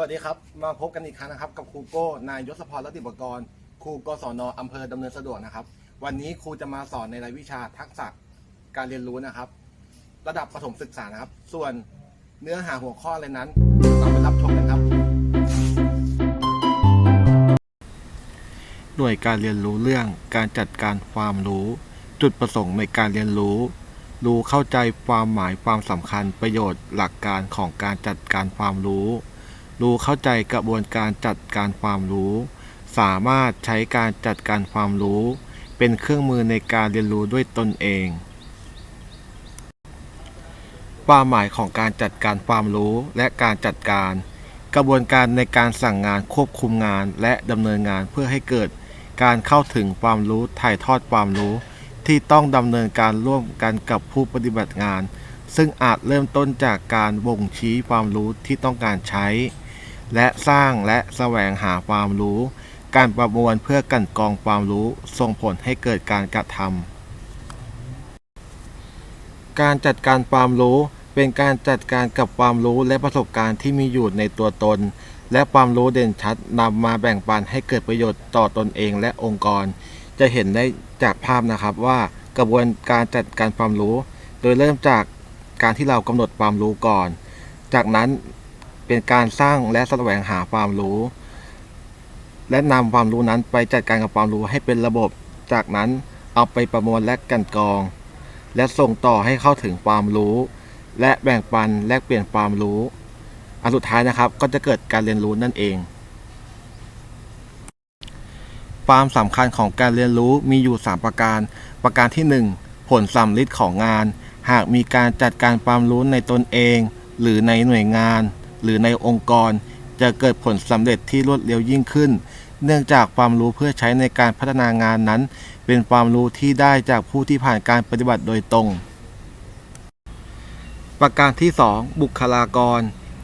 วัสดีครับ มาพบกันอีกครั้งนะครับ กับครูโก้นายยศพรรัตติบกรครูกศนอำเภอดำเนินสะดวกนะครับ วันนี้ครูจะมาสอนในรายวิชาทักษะการเรียนรู้นะครับ ระดับประถมศึกษานะครับ ส่วนเนื้อหาหัวข้ออะไรนั้นเราไปรับชมกันครับ หน่วยการเรียนรู้เรื่องการจัดการความรู้ จุดประสงค์ในการเรียนรู้ รู้เข้าใจความหมายความสำคัญประโยชน์หลักการของการจัดการความรู้ รู้เข้าใจกระบวนการจัดการความรู้ สามารถใช้การจัดการความรู้ เป็นเครื่องมือในการเรียนรู้ด้วยตนเอง ความหมายของการจัดการความรู้และการจัดการ กระบวนการในการสั่งงานควบคุมงานและดำเนินงานเพื่อให้เกิดการเข้าถึงความรู้ถ่ายทอดความรู้ ที่ต้องดำเนินการร่วมกันกับผู้ปฏิบัติงาน ซึ่งอาจเริ่มต้นจากการบ่งชี้ความรู้ที่ต้องการใช้ และสร้างและแสวงหาความรู้ การประมวลเพื่อกันกองความรู้ส่งผลให้เกิดการกระทำการจัดการความรู้เป็นการจัดการกับความรู้และประสบการณ์ที่มีอยู่ในตัวตน และความรู้เด่นชัดนำมาแบ่งปันให้เกิดประโยชน์ต่อตนเองและองค์กร จะเห็นได้จากภาพนะครับว่ากระบวนการจัดการความรู้ โดยเริ่มจากการที่เรากำหนดความรู้ก่อน จากนั้น เป็นการสร้างและแสวงหาความรู้ และนำความรู้นั้นไปจัดการกับความรู้ให้เป็นระบบ จากนั้นเอาไปประมวลและกันกรอง และส่งต่อให้เข้าถึงความรู้ และแบ่งปันแลกเปลี่ยนความรู้อันสุดท้ายนะครับก็จะเกิดการเรียนรู้นั่นเอง ความสำคัญของการเรียนรู้มีอยู่ 3 ประการ ประการที่ 1 ผลสัมฤทธิ์ของงาน หากมีการจัดการความรู้ในตนเอง หรือในหน่วยงาน หรือในองค์กร จะเกิดผลสำเร็จที่รวดเร็วยิ่งขึ้น เนื่องจากความรู้เพื่อใช้ในการพัฒนางานนั้น เป็นความรู้ที่ได้จากผู้ที่ผ่านการปฏิบัติโดยตรง ประการที่ 2 บุคลากร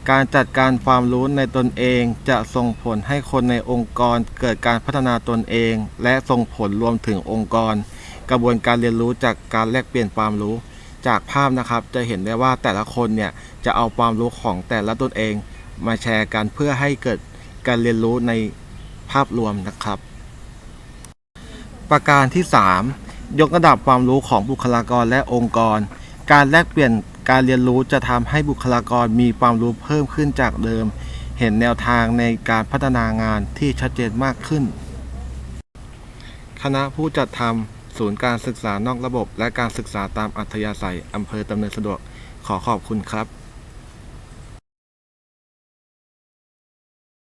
การจัดการความรู้ในตนเองจะส่งผลให้คนในองค์กรเกิดการพัฒนาตนเอง และส่งผลรวมถึงองค์กร กระบวนการเรียนรู้จากการแลกเปลี่ยนความรู้ จากภาพนะครับจะเห็นได้ว่าแต่ละคนเนี่ยจะเอาความรู้ของแต่ละตนเองมาแชร์กันเพื่อให้เกิดการเรียนรู้ในภาพรวมนะครับ ประการที่ 3 ยกระดับความรู้ของบุคลากรและองค์กร การแลกเปลี่ยนการเรียนรู้จะทำให้บุคลากรมีความรู้เพิ่มขึ้นจากเดิม เห็นแนวทางในการพัฒนางานที่ชัดเจนมากขึ้น คณะผู้จัดทำ ศูนย์การศึกษานอกระบบ และการศึกษาตามอัธยาศัยอำเภอดำเนินสะดวกขอขอบคุณครับ